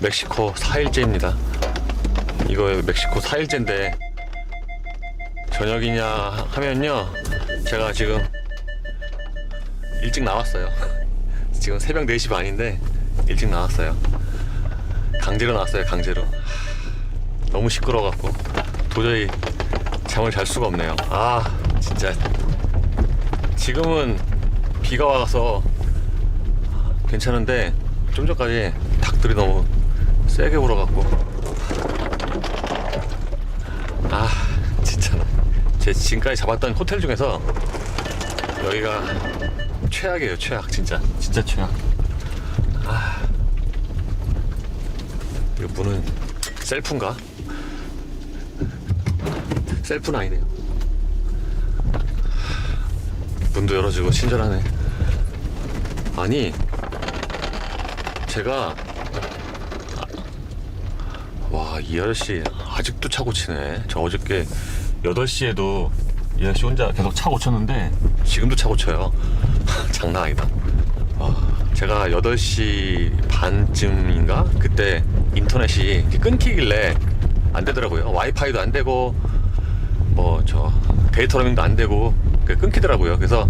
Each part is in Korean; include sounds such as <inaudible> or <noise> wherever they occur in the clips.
멕시코 4일째입니다. 이거 멕시코 4일째인데 저녁이냐 하면요. 제가 지금 일찍 나왔어요. <laughs> 지금 새벽 4시 반인데 일찍 나왔어요. 강제로 나왔어요, 강제로. 너무 시끄러워갖고 도저히 잠을 잘 수가 없네요. 아, 진짜. 지금은 비가 와서 괜찮은데 좀 전까지 닭들이 너무 세게 울어갖고. 아 진짜. 제 지금까지 잡았던 호텔 중에서 여기가 최악이에요 최악 진짜. 진짜 최악. 아. 이거 문은 셀프인가? 셀프는 아니네요. 문도 열어주고 친절하네. 아니 제가 와 이 아저씨 아직도 차 고 치네. 저 어저께 8시에도 이 아저씨 혼자 계속 차 고 쳤는데 지금도 차 고 쳐요. <laughs> 장난 아니다. 와, 제가 8시 반쯤인가? 그때 인터넷이 끊기길래 안 되더라고요. 와이파이도 안 되고 뭐 저 데이터 로밍도 안 되고 그 끊기더라고요. 그래서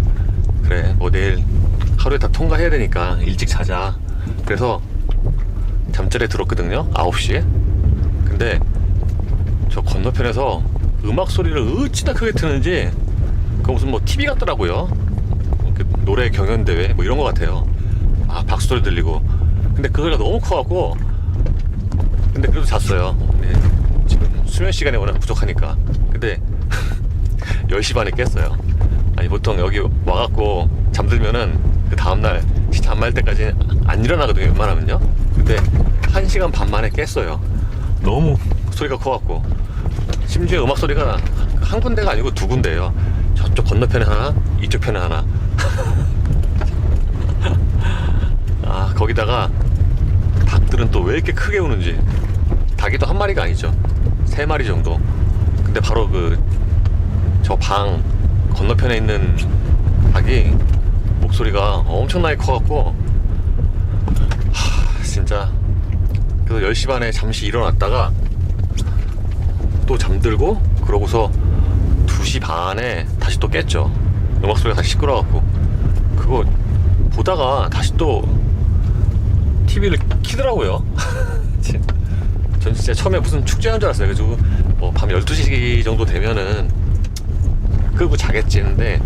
그래 뭐 내일 하루에 다 통과해야 되니까 일찍 자자. 그래서 잠자리에 들었거든요. 9시에 근데 저 건너편에서 음악 소리를 어찌나 크게 트는지 그 무슨 뭐 TV 같더라고요. 그 노래 경연 대회 뭐 이런 거 같아요. 아 박수 소리 들리고. 근데 그 소리가 너무 커갖고 근데 그래도 잤어요. 네, 지금 수면 시간이 워낙 부족하니까. 근데 <laughs> 10시 반에 깼어요. 아니 보통 여기 와갖고 잠들면은 그 다음날 잠말 때까지 안 일어나거든요 웬만하면요. 근데 1시간 반 만에 깼어요 너무 소리가 커갖고. 심지어 음악 소리가 한 군데가 아니고 두 군데예요. 저쪽 건너편에 하나 이쪽 편에 하나. <laughs> 아 거기다가 닭들은 또 왜 이렇게 크게 우는지. 닭이 또 한 마리가 아니죠. 세 마리 정도. 근데 바로 그 저 방 건너편에 있는 닭이 목소리가 엄청나게 커갖고. 하, 진짜 그래서 10시 반에 잠시 일어났다가 또 잠들고 그러고서 2시 반에 다시 또 깼죠. 음악 소리가 다시 시끄러워갖고. 그거 보다가 다시 또 TV를 키더라고요. <laughs> 전 진짜 처음에 무슨 축제한 줄 알았어요. 그래가지고 뭐밤 12시 정도 되면은 끄고 자겠지 했는데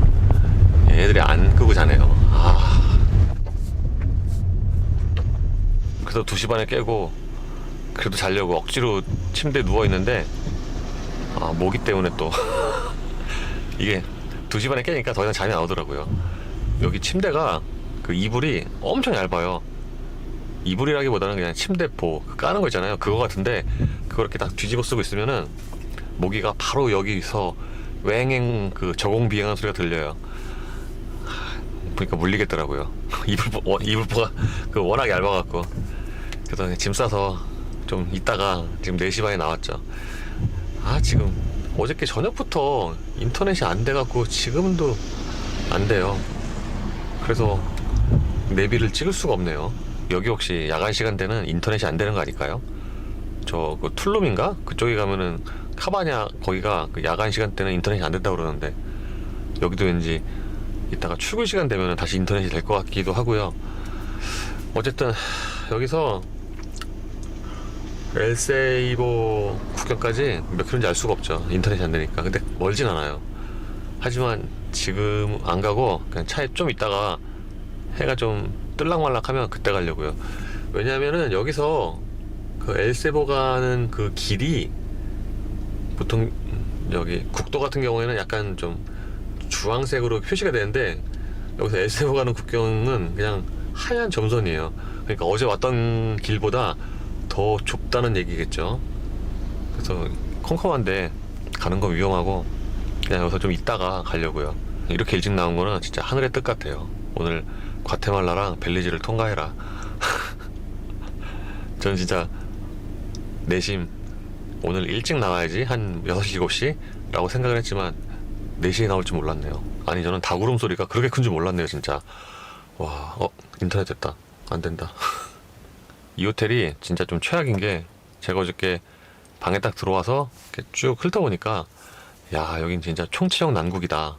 얘들이 안 끄고 자네요. 아. 그래서 2시 반에 깨고 그래도 자려고 억지로 침대에 누워 있는데 아 모기 때문에 또. <laughs> 이게 2시 반에 깨니까 더 이상 잠이 안 오더라고요. 여기 침대가 그 이불이 엄청 얇아요. 이불이라기보다는 그냥 침대포 그 까는 거 있잖아요. 그거 같은데 그걸 이렇게 딱 뒤집어 쓰고 있으면은 모기가 바로 여기서 웽행 그 저공 비행하는 소리가 들려요. 하, 보니까 물리겠더라고요. 이불포 워- 이불포가 그 워낙 얇아갖고. 그래서 짐 싸서 좀 있다가 지금 4시 반에 나왔죠. 아 지금 어저께 저녁부터 인터넷이 안 돼갖고 지금도 안 돼요. 그래서 내비를 찍을 수가 없네요. 여기 혹시 야간 시간대는 인터넷이 안 되는 거 아닐까요? 저 그 툴룸인가? 그쪽에 가면은 카바냐 거기가 그 야간 시간대는 인터넷이 안 된다고 그러는데 여기도 왠지 이따가 출근 시간 되면 다시 인터넷이 될 것 같기도 하고요. 어쨌든 여기서 엘세이보 국경까지 몇 킬로인지 알 수가 없죠. 인터넷이 안 되니까. 근데 멀진 않아요. 하지만 지금 안 가고 그냥 차에 좀 있다가 해가 좀 뜰락말락하면 그때 가려고요. 왜냐면은 여기서 그 엘세보 가는 그 길이 보통 여기 국도 같은 경우에는 약간 좀 주황색으로 표시가 되는데 여기서 엘세보 가는 국경은 그냥 하얀 점선이에요. 그러니까 어제 왔던 길보다 더 좁다는 얘기겠죠. 그래서 컴컴한데 가는 건 위험하고 그냥 여기서 좀 있다가 가려고요. 이렇게 일찍 나온 거는 진짜 하늘의 뜻 같아요. 오늘 과테말라랑 벨리즈를 통과해라. <laughs> 저는 진짜 내심 오늘 일찍 나와야지 한 6시 7시 라고 생각을 했지만 4시에 나올 줄 몰랐네요. 아니 저는 닭 울음 소리가 그렇게 큰 줄 몰랐네요 진짜. 와 어 인터넷 됐다. 안 된다 <laughs> 이 호텔이 진짜 좀 최악인 게 제가 어저께 방에 딱 들어와서 쭉 훑어보니까 야 여긴 진짜 총체적 난국이다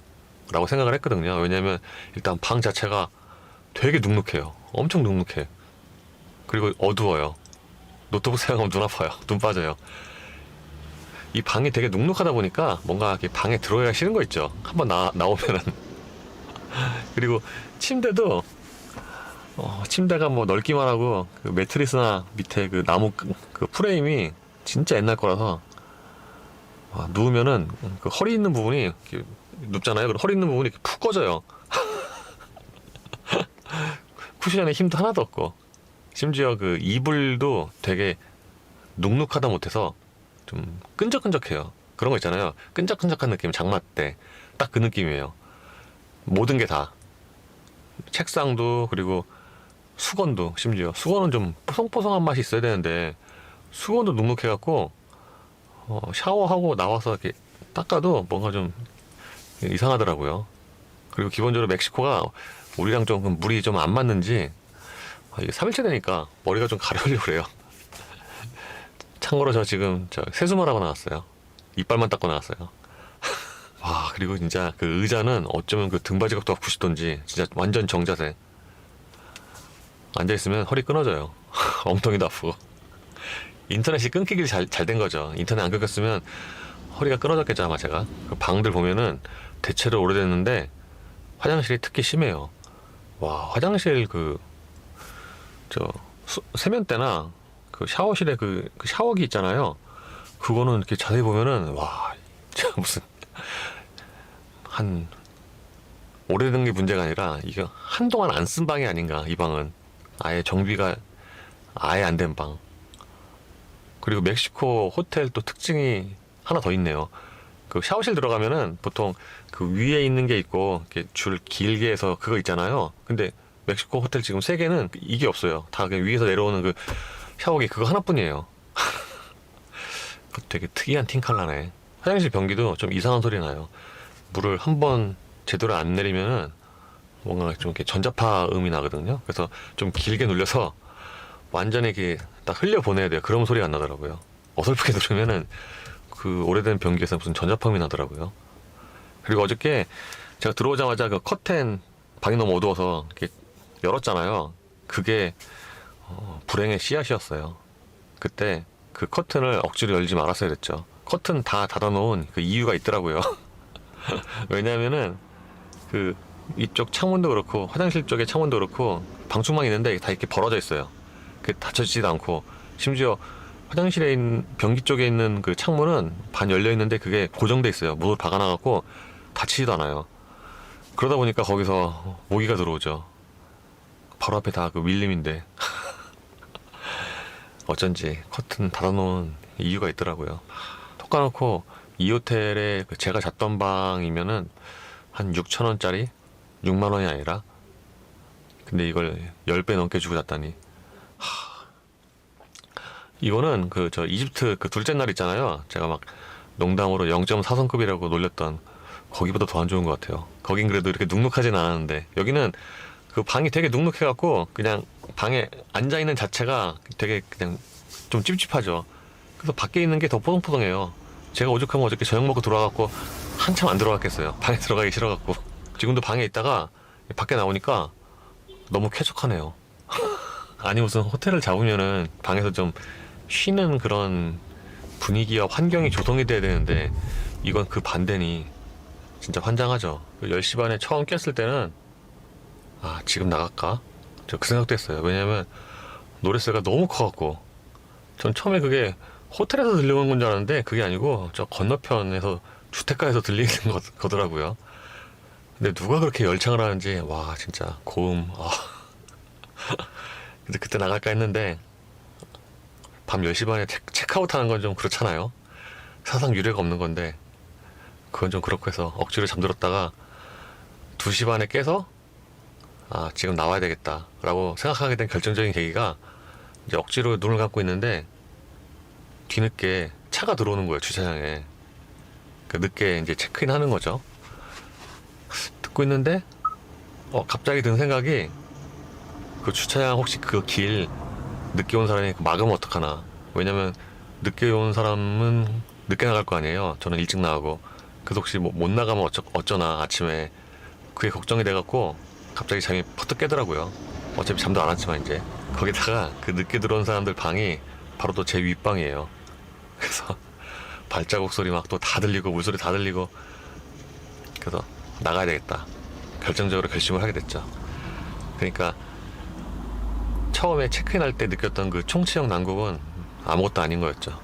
라고 생각을 했거든요. 왜냐면 일단 방 자체가 되게 눅눅해요. 엄청 눅눅해. 그리고 어두워요. 노트북 사용하면 눈 아파요. <laughs> 눈 빠져요. 이 방이 되게 눅눅하다 보니까 뭔가 방에 들어야 싫은 거 있죠. 한번 나, 나오면은. <laughs> 그리고 침대도 어, 침대가 뭐 넓기만 하고 그 매트리스나 밑에 그 나무 그, 그 프레임이 진짜 옛날 거라서 와, 누우면은 그 허리 있는 부분이 이렇게 눕잖아요. 그럼 허리 있는 부분이 이렇게 푹 꺼져요. <laughs> 쿠션에 힘도 하나도 없고 심지어 그 이불도 되게 눅눅하다 못해서 좀 끈적끈적해요. 그런 거 있잖아요. 끈적끈적한 느낌 장마 때 딱 그 느낌이에요. 모든 게 다. 책상도 그리고 수건도 심지어 수건은 좀 뽀송뽀송한 맛이 있어야 되는데 수건도 눅눅해갖고 어, 샤워하고 나와서 이렇게 닦아도 뭔가 좀 이상하더라고요. 그리고 기본적으로 멕시코가 우리랑 좀 물이 좀 안 맞는지 아, 이게 3일째 되니까 머리가 좀 가려우려고 그래요. 참고로 저 지금 저 세수만 하고 나왔어요. 이빨만 닦고 나왔어요. <laughs> 와 그리고 진짜 그 의자는 어쩌면 그 등받이가 아프시던지 진짜 완전 정자세. 앉아 있으면 허리 끊어져요. <laughs> 엉덩이도 아프고. 인터넷이 끊기길 잘 잘 된 거죠. 인터넷 안 끊겼으면 허리가 끊어졌겠죠 아마 제가. 그 방들 보면은 대체로 오래됐는데 화장실이 특히 심해요. 와 화장실 그저 세면대나 그 샤워실에 그, 그 샤워기 있잖아요. 그거는 이렇게 자세히 보면은 와 진짜 <laughs> 무슨 한 오래된 게 문제가 아니라 이거 한동안 안 쓴 방이 아닌가 이 방은 아예 정비가 아예 안 된 방. 그리고 멕시코 호텔 또 특징이 하나 더 있네요. 그 샤워실 들어가면은 보통 그 위에 있는 게 있고 이렇게 줄 길게 해서 그거 있잖아요. 근데 멕시코 호텔 지금 세 개는 이게 없어요. 다 그냥 위에서 내려오는 그 샤워기 그거 하나뿐이에요. <laughs> 그 되게 특이한 팅칼라네. 화장실 변기도 좀 이상한 소리 나요. 물을 한 번 제대로 안 내리면은 뭔가 좀 이렇게 전자파 음이 나거든요. 그래서 좀 길게 눌려서 완전히 이렇게 딱 흘려 보내야 돼요. 그럼 소리가 안 나더라고요. 어설프게 <laughs> 누르면은 그 오래된 변기에서 무슨 전자파음이 나더라고요. 그리고 어저께 제가 들어오자마자 그 커튼 방이 너무 어두워서 이렇게 열었잖아요. 그게 어, 불행의 씨앗이었어요. 그때 그 커튼을 억지로 열지 말았어야 됐죠. 커튼 다 닫아놓은 그 이유가 있더라고요. <laughs> 왜냐면은 그 이쪽 창문도 그렇고 화장실 쪽에 창문도 그렇고 방충망이 있는데 다 이렇게 벌어져 있어요. 그 닫혀지지도 않고 심지어 화장실에 있는 변기 쪽에 있는 그 창문은 반 열려 있는데 그게 고정돼 있어요. 문으로 박아놔갖고 닫히지도 않아요. 그러다 보니까 거기서 모기가 들어오죠. 바로 앞에 다 그 밀림인데 <laughs> 어쩐지 커튼 닫아놓은 이유가 있더라고요. 톡 까놓고 이 호텔에 그 제가 잤던 방이면은 한 6천 원짜리 6만 원이 아니라 근데 이걸 10배 넘게 주고 잤다니 이거는 그 저 이집트 그 둘째 날 있잖아요. 제가 막 농담으로 0.4성급이라고 놀렸던 거기보다 더 안 좋은 것 같아요. 거긴 그래도 이렇게 눅눅하진 않았는데 여기는 그 방이 되게 눅눅해 갖고 그냥 방에 앉아 있는 자체가 되게 그냥 좀 찝찝하죠. 그래서 밖에 있는 게 더 포동포동해요. 제가 오죽하면 어저께 저녁 먹고 들어와갖고 한참 안 들어갔겠어요. 방에 들어가기 싫어갖고 지금도 방에 있다가 밖에 나오니까 너무 쾌적하네요. <laughs> 아니 무슨 호텔을 잡으면은 방에서 좀 쉬는 그런 분위기와 환경이 조성이 돼야 되는데 이건 그 반대니 진짜 환장하죠. 10시 반에 처음 깼을 때는 아 지금 나갈까? 저 그 생각도 했어요. 왜냐면 노래소리가 너무 커갖고 전 처음에 그게 호텔에서 들려오는 건 줄 알았는데 그게 아니고 저 건너편에서 주택가에서 들리는 거, 거더라고요. 근데 누가 그렇게 열창을 하는지 와 진짜 고음 아. 근데 그때 나갈까 했는데 밤 10시 반에 체, 체크 아웃 하는 건 좀 그렇잖아요. 사상 유례가 없는 건데 그건 좀 그렇고 해서 억지로 잠들었다가 2시 반에 깨서 아 지금 나와야 되겠다라고 생각하게 된 결정적인 계기가 이제 억지로 눈을 감고 있는데 뒤늦게 차가 들어오는 거예요 주차장에 그 늦게 이제 체크인 하는 거죠 듣고 있는데 어 갑자기 든 생각이 그 주차장 혹시 그 길 늦게 온 사람이 막으면 어떡하나. 왜냐면 늦게 온 사람은 늦게 나갈 거 아니에요. 저는 일찍 나가고. 그래서 혹시 뭐 못 나가면 어쩌, 어쩌나 아침에 그게 걱정이 돼갖고 갑자기 잠이 퍼뜩 깨더라고요. 어차피 잠도 안 왔지만 이제 거기다가 그 늦게 들어온 사람들 방이 바로 또 제 윗방이에요. 그래서 <laughs> 발자국 소리 막 또 다 들리고 물소리 다 들리고 그래서 나가야 되겠다. 결정적으로 결심을 하게 됐죠. 그러니까 처음에 체크인 할 때 느꼈던 그 총치형 난국은 아무것도 아닌 거였죠.